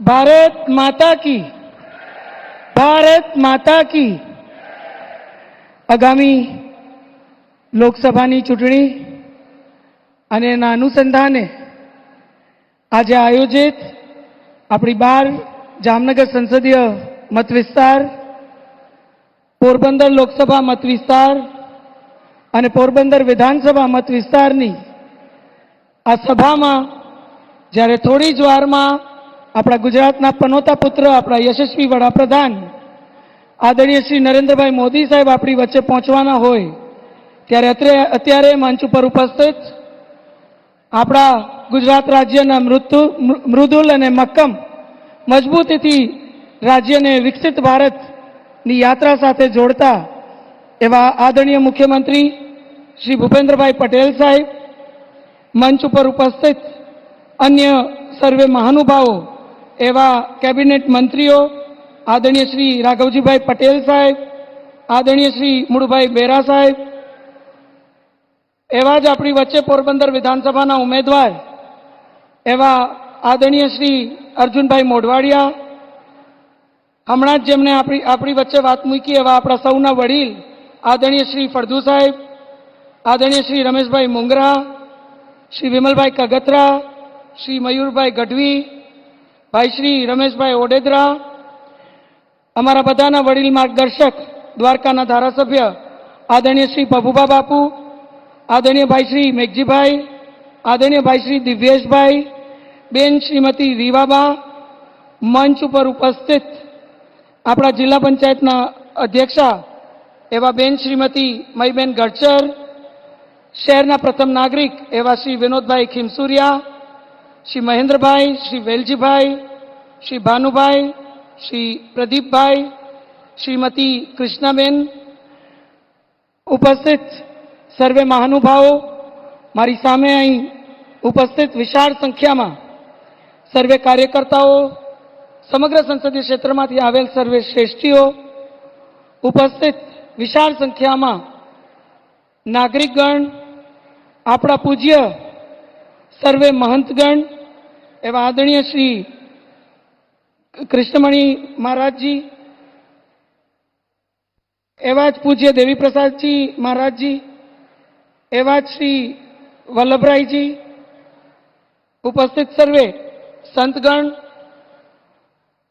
ભારત માતા કી ભારત માતા કી આગામી લોકસભાની ચૂંટણી અને એના અનુસંધાને આજે આયોજિત આપણી બાર જામનગર સંસદીય મત વિસ્તાર, પોરબંદર લોકસભા મત વિસ્તાર અને પોરબંદર વિધાનસભા મત વિસ્તારની આ સભામાં જ્યારે થોડી જ વારમાં આપણા ગુજરાતના પનોતા પુત્ર, આપણા યશસ્વી વડાપ્રધાન, આદરણીય શ્રી નરેન્દ્રભાઈ મોદી સાહેબ આપણી વચ્ચે પહોંચવાના હોય, ત્યારે અત્રે- અત્યારે મંચ ઉપર ઉપસ્થિત આપણા ગુજરાત રાજ્યના મૃત્યુ મૃદુલ અને મક્કમ મજબૂતીથી રાજ્યને વિકસિત ભારતની યાત્રા સાથે જોડતા એવા આદરણીય મુખ્યમંત્રી શ્રી ભૂપેન્દ્રભાઈ પટેલ સાહેબ, મંચ ઉપર ઉપસ્થિત અન્ય સર્વે મહાનુભાવો એવા કેબિનેટ મંત્રીઓ, આદરણીય શ્રી રાઘવજીભાઈ પટેલ સાહેબ, આદરણીય શ્રી મુળભાઈ બેરા સાહેબ, એવા જ આપણી વચ્ચે પોરબંદર વિધાનસભાના ઉમેદવાર, એવા આદરણીય શ્રી અર્જુનભાઈ મોઢવાડિયા, હમણાં જ જેમને આપણી આપણી વચ્ચે વાત મૂકી એવા આપણા સૌના વડીલ, આદરણીય શ્રી ફળદુ સાહેબ, આદરણીય શ્રી રમેશભાઈ મુંગરા, શ્રી વિમલભાઈ કગતરા શ્રી મયુરભાઈ ગઢવી ભાઈ શ્રી રમેશભાઈ ઓડેદરા, અમારા બધાના વડીલ માર્ગદર્શક, દ્વારકાના ધારાસભ્ય, આદરણીય શ્રી પભુબા બાપુ, આદરણીય ભાઈ શ્રી મેઘજીભાઈ, આદરણીય ભાઈ શ્રી દિવ્યેશભાઈ, બેન શ્રીમતી રીવાબા, મંચ ઉપર ઉપસ્થિત આપણા જિલ્લા પંચાયતના અધ્યક્ષા એવા બેન શ્રીમતી મહીબેન ગડચર શહેરના પ્રથમ નાગરિક એવા શ્રી વિનોદભાઈ ખીમસુરિયા શ્રી મહેન્દ્રભાઈ, શ્રી વેલજીભાઈ, શ્રી ભાનુભાઈ, શ્રી પ્રદીપભાઈ, શ્રીમતી કૃષ્ણાબેન ઉપસ્થિત સર્વે મહાનુભાવો, મારી સામે અહીં ઉપસ્થિત વિશાળ સંખ્યામાં સર્વે કાર્યકર્તાઓ, સમગ્ર સંસદીય ક્ષેત્રમાંથી આવેલ સર્વે શ્રેષ્ઠીઓ, ઉપસ્થિત વિશાળ સંખ્યામાં નાગરિકગણ, આપણા પૂજ્ય સર્વે મહંતગણ એવા આદરણીય શ્રી કૃષ્ણમણી મહારાજજી, એવા જ પૂજ્ય દેવીપ્રસાદજી મહારાજજી, એવા જ શ્રી વલ્લભરાયજી, ઉપસ્થિત સર્વે સંતગણ,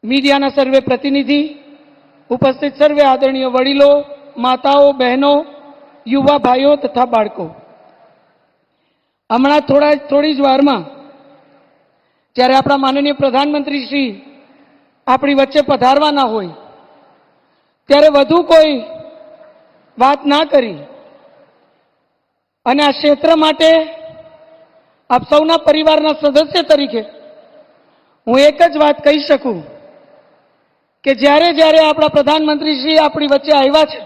મીડિયાના સર્વે પ્રતિનિધિ, ઉપસ્થિત સર્વે આદરણીય વડીલો, માતાઓ, બહેનો, યુવા ભાઈઓ તથા બાળકો. હમણાં થોડા થોડી જ વારમાં જ્યારે આપણા માનનીય પ્રધાનમંત્રી શ્રી આપણી વચ્ચે પધારવાના હોય, ત્યારે વધુ કોઈ વાત ના કરી. અને આ ક્ષેત્ર માટે આપ સૌના પરિવારના સદસ્ય તરીકે હું એક જ વાત કહી શકું કે જ્યારે જ્યારે આપણા પ્રધાનમંત્રી શ્રી આપણી વચ્ચે આવ્યા છે,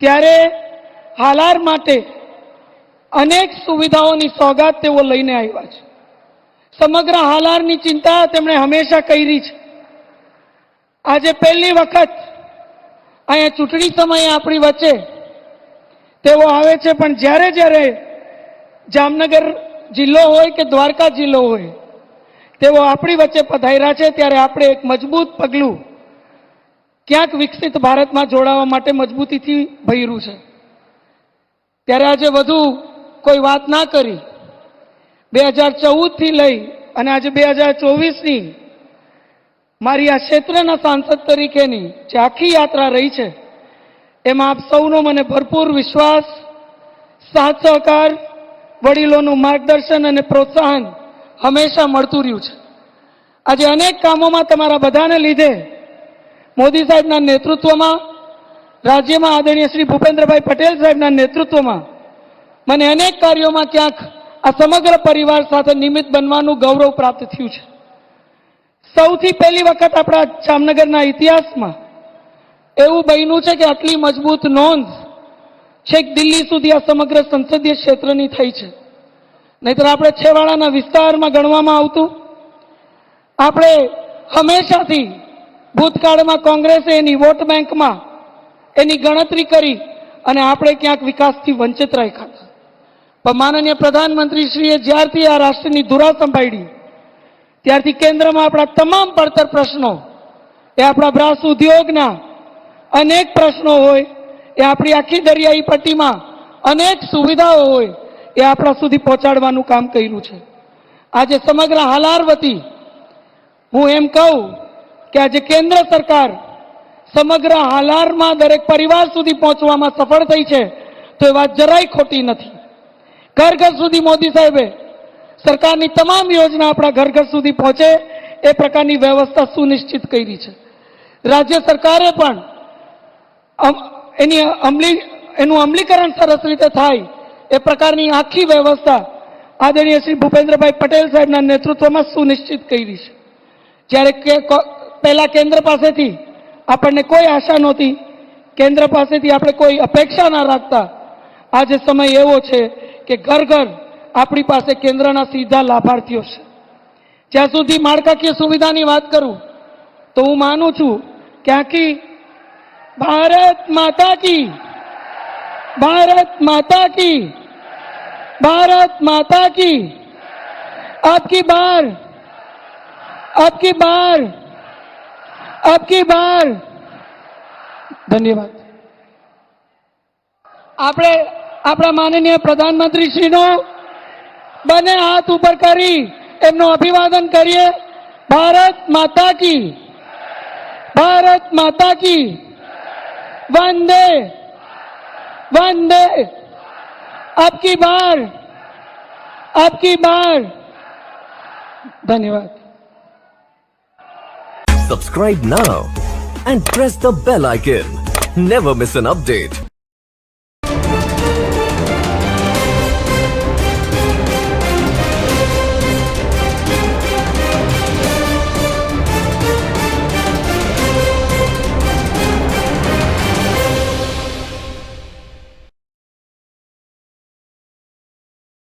ત્યારે હાલાર માટે અનેક સુવિધાઓની સોગાત તેઓ લઈને આવ્યા છે. સમગ્ર હાલારની ચિંતા તેમણે હંમેશા કરી છે. આજે પહેલી વખત અહીંયા ચૂંટણી સમયે આપણી વચ્ચે તેઓ આવે છે, પણ જ્યારે જ્યારે જામનગર જિલ્લો હોય કે દ્વારકા જિલ્લો હોય, તેઓ આપણી વચ્ચે પધાર્યા છે, ત્યારે આપણે એક મજબૂત પગલું ક્યાંક વિકસિત ભારતમાં જોડાવા માટે મજબૂતીથી ભર્યું છે. ત્યારે આજે વધુ કોઈ વાત ના કરી. બે હજાર ચૌદથી લઈ અને આજે બે હજાર ચોવીસની મારી આ ક્ષેત્રના સાંસદ તરીકેની જે આખી યાત્રા રહી છે, એમાં આપ સૌનો મને ભરપૂર વિશ્વાસ, સાથ સહકાર, વડીલોનું માર્ગદર્શન અને પ્રોત્સાહન હંમેશા મળતું રહ્યું છે. આજે અનેક કામોમાં તમારા બધાને લીધે મોદી સાહેબના નેતૃત્વમાં, રાજ્યમાં આદરણીય શ્રી ભૂપેન્દ્રભાઈ પટેલ સાહેબના નેતૃત્વમાં મને અનેક કાર્યોમાં ક્યાંક આ સમગ્ર પરિવાર સાથે નિમિત્ત બનવાનું ગૌરવ પ્રાપ્ત થયું છે. સૌથી પહેલી વખત આપણા જામનગરના ઇતિહાસમાં એવું બન્યું છે કે આટલી મજબૂત નોંધ છેક દિલ્હી સુધી આ સમગ્ર સંસદીય ક્ષેત્રની થઈ છે. નહીતર આપણે છેવાડાના વિસ્તારમાં ગણવામાં આવતું, આપણે હંમેશાથી ભૂતકાળમાં કોંગ્રેસે એની વોટ બેંકમાં એની ગણતરી કરી અને આપણે ક્યાંક વિકાસથી વંચિત રાખ્યા પણ માનનીય પ્રધાનમંત્રીશ્રીએ જ્યારથી આ રાષ્ટ્રની ધુરા સંભાળી, ત્યારથી કેન્દ્રમાં આપણા તમામ પડતર પ્રશ્નો, એ આપણા બ્રાસ ઉદ્યોગના અનેક પ્રશ્નો હોય, એ આપણી આખી દરિયાઈ પટ્ટીમાં અનેક સુવિધાઓ હોય, એ આપણા સુધી પહોંચાડવાનું કામ કર્યું છે. આજે સમગ્ર હાલાર વતી હું એમ કહું કે આજે કેન્દ્ર સરકાર સમગ્ર હાલારમાં દરેક પરિવાર સુધી પહોંચવામાં સફળ થઈ છે, તો એ વાત જરાય ખોટી નથી. ઘર ઘર સુધી મોદી સાહેબે સરકારની તમામ યોજના આપણા ઘર ઘર સુધી પહોંચે, એ પ્રકારની વ્યવસ્થા સુનિશ્ચિત કરી છે. રાજ્ય સરકારે પણ એની અમલી, એનું અમલીકરણ સરસ રીતે થાય, એ પ્રકારની આખી વ્યવસ્થા આદરણીય શ્રી ભૂપેન્દ્રભાઈ પટેલ સાહેબના નેતૃત્વમાં સુનિશ્ચિત કરી છે. જ્યારે પહેલા કેન્દ્ર પાસેથી આપણને કોઈ આશા નહોતી, કેન્દ્ર પાસેથી આપણે કોઈ અપેક્ષા ના રાખતા આજે સમય એવો છે કે ઘર ઘર આપણી પાસે કેન્દ્રના સીધા લાભાર્થીઓ છે. જ્યાં સુધી માળખાકીય સુવિધાની વાત કરું, તો હું માનું છું કે આખી ભારત માતા કી, ભારત માતા કી, ભારત માતા કી, આપકી બાર આપકી બાર આપકી બાર. ધન્યવાદ. આપણે આપણા માનનીય પ્રધાનમંત્રી શ્રીનો બંને હાથ ઉપર કરી એમનું અભિવાદન કરીએ. ભારત માતા કી. ભારત માતા કી. વંદે. વંદે. આપકી બાર. આપકી બાર. ધન્યવાદ. Subscribe now and press the bell icon. Never miss an update.